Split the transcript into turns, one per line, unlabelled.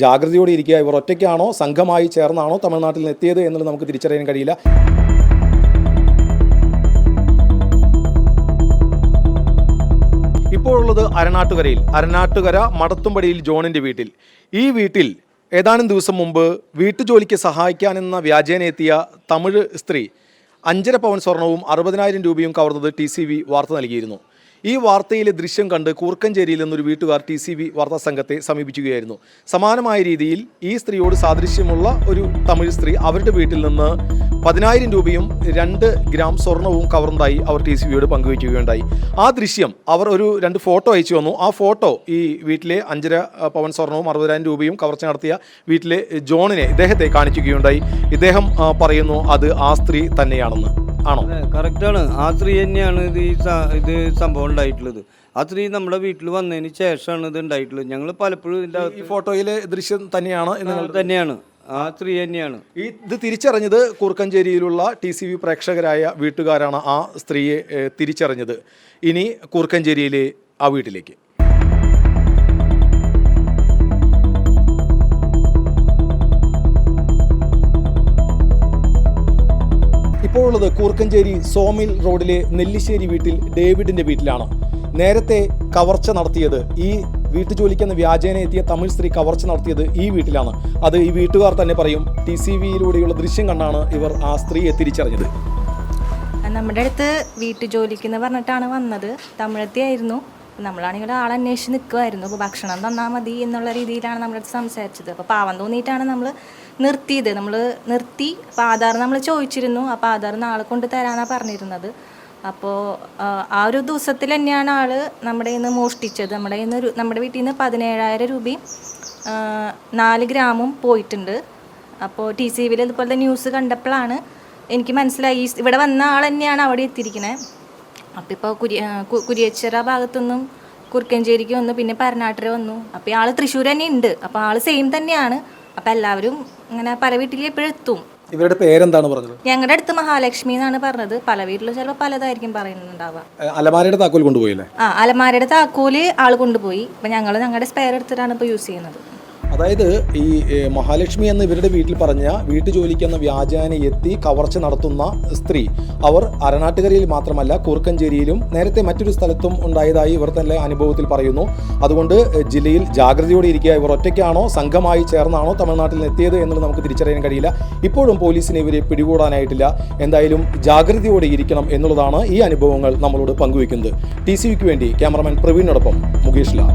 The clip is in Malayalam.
ജാഗ്രതയോടെ ഇരിക്കുക. ഇവർ ഒറ്റയ്ക്കാണോ? സംഘമായി ചേർന്നാണോ? തമിഴ്നാട്ടിൽ നിന്ന് എത്തിയത് എന്നുള്ളത് നമുക്ക് തിരിച്ചറിയാൻ കഴിയില്ല. ഇപ്പോഴുള്ളത് അരനാട്ടുകരയിൽ. അരനാട്ടുകര മടത്തുംപടിയിൽ ജോണിന്റെ വീട്ടിൽ. ഈ വീട്ടിൽ ഏതാനും ദിവസം മുമ്പ് വീട്ടുജോലിക്ക് സഹായിക്കാനെന്ന വ്യാജേന എത്തിയ തമിഴ് സ്ത്രീ അഞ്ചര പവൻ സ്വർണവും അറുപതിനായിരം രൂപയും കവർന്നത് ടി സി വി വാർത്ത നൽകിയിരുന്നു. ഈ വാർത്തയിലെ ദൃശ്യം കണ്ട് കൂർക്കഞ്ചേരിയിൽ നിന്നൊരു വീട്ടുകാർ ടി സി ബി വാർത്താ സംഘത്തെ സമീപിക്കുകയായിരുന്നു സമാനമായ രീതിയിൽ ഈ സ്ത്രീയോട് സാദൃശ്യമുള്ള ഒരു തമിഴ് സ്ത്രീ അവരുടെ വീട്ടിൽ നിന്ന് പതിനായിരം രൂപയും രണ്ട് ഗ്രാം സ്വർണവും കവർന്നതായി അവർ ടി സി ബിയോട് പങ്കുവയ്ക്കുകയുണ്ടായി. ആ ദൃശ്യം അവർ ഒരു രണ്ട് ഫോട്ടോ അയച്ചു വന്നു. ആ ഫോട്ടോ ഈ വീട്ടിലെ അഞ്ചര പവൻ സ്വർണവും അറുപതിനായിരം രൂപയും കവർച്ച നടത്തിയ വീട്ടിലെ ജോണിനെ ഇദ്ദേഹത്തെ കാണിക്കുകയുണ്ടായി. ഇദ്ദേഹം പറയുന്നു അത് ആ സ്ത്രീ തന്നെയാണെന്ന്. ആണോ?
കറക്റ്റാണ്. ആ സ്ത്രീ തന്നെയാണ് ഇത് ഈ ഇത് സംഭവം ഉണ്ടായിട്ടുള്ളത്. ആ സ്ത്രീ നമ്മുടെ വീട്ടിൽ വന്നതിന് ശേഷമാണ് ഇത് ഉണ്ടായിട്ടുള്ളത്. ഞങ്ങൾ പലപ്പോഴും ഇതിന്റെ
ഈ ഫോട്ടോയിലെ ദൃശ്യം തന്നെയാണ് നിങ്ങൾ
തന്നെയാണ് ആ സ്ത്രീ തന്നെയാണ്.
ഈ ഇത് തിരിച്ചറിഞ്ഞത് കൂർക്കഞ്ചേരിയിലുള്ള ടി സി വി പ്രേക്ഷകരായ വീട്ടുകാരാണ് ആ സ്ത്രീയെ തിരിച്ചറിഞ്ഞത്. ഇനി കൂർക്കഞ്ചേരിയിലെ ആ വീട്ടിലേക്ക്. ഇപ്പോൾ ഉള്ളത് കൂർക്കഞ്ചേരി സോമിൽ റോഡിലെ നെല്ലിശ്ശേരി വീട്ടിൽ ഡേവിഡിന്റെ വീട്ടിലാണ്. നേരത്തെ കവർച്ച നടത്തിയത് ഈ വീട്ടു ജോലിക്കെന്ന് വ്യാജേന എത്തിയ തമിഴ് സ്ത്രീ കവർച്ച നടത്തിയത് ഈ വീട്ടിലാണ്. അത് ഈ വീട്ടുകാർ തന്നെ പറയും. ടി സി വിയിലൂടെയുള്ള ദൃശ്യം കണ്ടാണ് ഇവർ ആ സ്ത്രീയെ തിരിച്ചറിഞ്ഞത്
നമ്മുടെ അടുത്ത് വീട്ടു ജോലിക്കെന്ന് പറഞ്ഞിട്ടാണ് വന്നത്. തമിഴത്തിയായിരുന്നു നമ്മളാണെങ്കിൽ ആൾ അന്വേഷിച്ച് നിൽക്കുമായിരുന്നു അപ്പോൾ ഭക്ഷണം തന്നാൽ മതി എന്നുള്ള രീതിയിലാണ് നമ്മളടുത്ത് സംസാരിച്ചത്. അപ്പോൾ പാവം തോന്നിയിട്ടാണ് നമ്മൾ നിർത്തിയത്. നമ്മൾ നിർത്തി അപ്പോൾ ആധാർ നമ്മൾ ചോദിച്ചിരുന്നു. അപ്പോൾ ആധാർ നാളെ കൊണ്ട് തരാനാണ് പറഞ്ഞിരുന്നത്. അപ്പോൾ ആ ഒരു ദിവസത്തിൽ തന്നെയാണ് ആൾ നമ്മുടെ ഇന്ന് മോഷ്ടിച്ചത്. നമ്മുടെ ഇന്ന് നമ്മുടെ വീട്ടിൽ നിന്ന് പതിനേഴായിരം രൂപയും നാല് ഗ്രാമും പോയിട്ടുണ്ട്. അപ്പോൾ ടി സി വിയിൽ ഇതുപോലത്തെ ന്യൂസ് കണ്ടപ്പോഴാണ് എനിക്ക് മനസ്സിലായി. ഇവിടെ വന്ന ആൾ തന്നെയാണ് അവിടെ എത്തിയിരിക്കുന്നത് അപ്പോൾ ഇപ്പോൾ കുരി കുരിയച്ചിറ ഭാഗത്തുനിന്നും കുറുക്കഞ്ചേരിക്ക് വന്നു പിന്നെ പരനാട്ടിൽ വന്നു. അപ്പോൾ ആൾ തൃശ്ശൂർ തന്നെ ഉണ്ട്. അപ്പോൾ ആൾ സെയിം തന്നെയാണ്. അപ്പോൾ എല്ലാവരും ഇങ്ങനെ പല വീട്ടിൽ എപ്പോഴും എത്തും.
ഇവരുടെ പേരെന്താണ് പറഞ്ഞത്?
ഞങ്ങളുടെ അടുത്ത് മഹാലക്ഷ്മി എന്നാണ് പറഞ്ഞത്. പല വീട്ടിലും ചിലപ്പോൾ പലതായിരിക്കും പറയുന്നുണ്ടാവുക.
അലമാരയുടെ താക്കോൽ കൊണ്ടുപോയില്ലേ?
ആ അലമാരയുടെ താക്കോൽ ആൾ കൊണ്ടുപോയി. അപ്പം ഞങ്ങൾ ഞങ്ങളുടെ സ്പെയർ എടുത്തിട്ടാണ് ഇപ്പോൾ യൂസ് ചെയ്യുന്നത്.
അതായത് ഈ മഹാലക്ഷ്മി എന്ന് ഇവരുടെ വീട്ടിൽ പറഞ്ഞ വീട്ടുജോലിക്ക് എന്ന വ്യാജാനെ എത്തി കവർച്ച നടത്തുന്ന സ്ത്രീ. അവർ അരനാട്ടുകരയിൽ മാത്രമല്ല കൂർക്കഞ്ചേരിയിലും നേരത്തെ മറ്റൊരു സ്ഥലത്തും ഉണ്ടായതായി ഇവർ തന്നെ അനുഭവത്തിൽ പറയുന്നു. അതുകൊണ്ട് ജില്ലയിൽ ജാഗ്രതയോടെ ഇരിക്കുക ഇവർ ഒറ്റയ്ക്കാണോ സംഘമായി ചേർന്നാണോ തമിഴ്നാട്ടിൽ എത്തിയത് എന്നുള്ളത് നമുക്ക് തിരിച്ചറിയാൻ കഴിയില്ല. ഇപ്പോഴും പോലീസിന് ഇവരെ പിടികൂടാനായിട്ടില്ല. എന്തായാലും ജാഗ്രതയോടെ ഇരിക്കണം എന്നുള്ളതാണ് ഈ അനുഭവങ്ങൾ നമ്മളോട് പങ്കുവയ്ക്കുന്നത്. ടി സി വിക്ക് വേണ്ടി ക്യാമറമാൻ പ്രവീണിനോടൊപ്പം മുകേഷ് ലാൽ.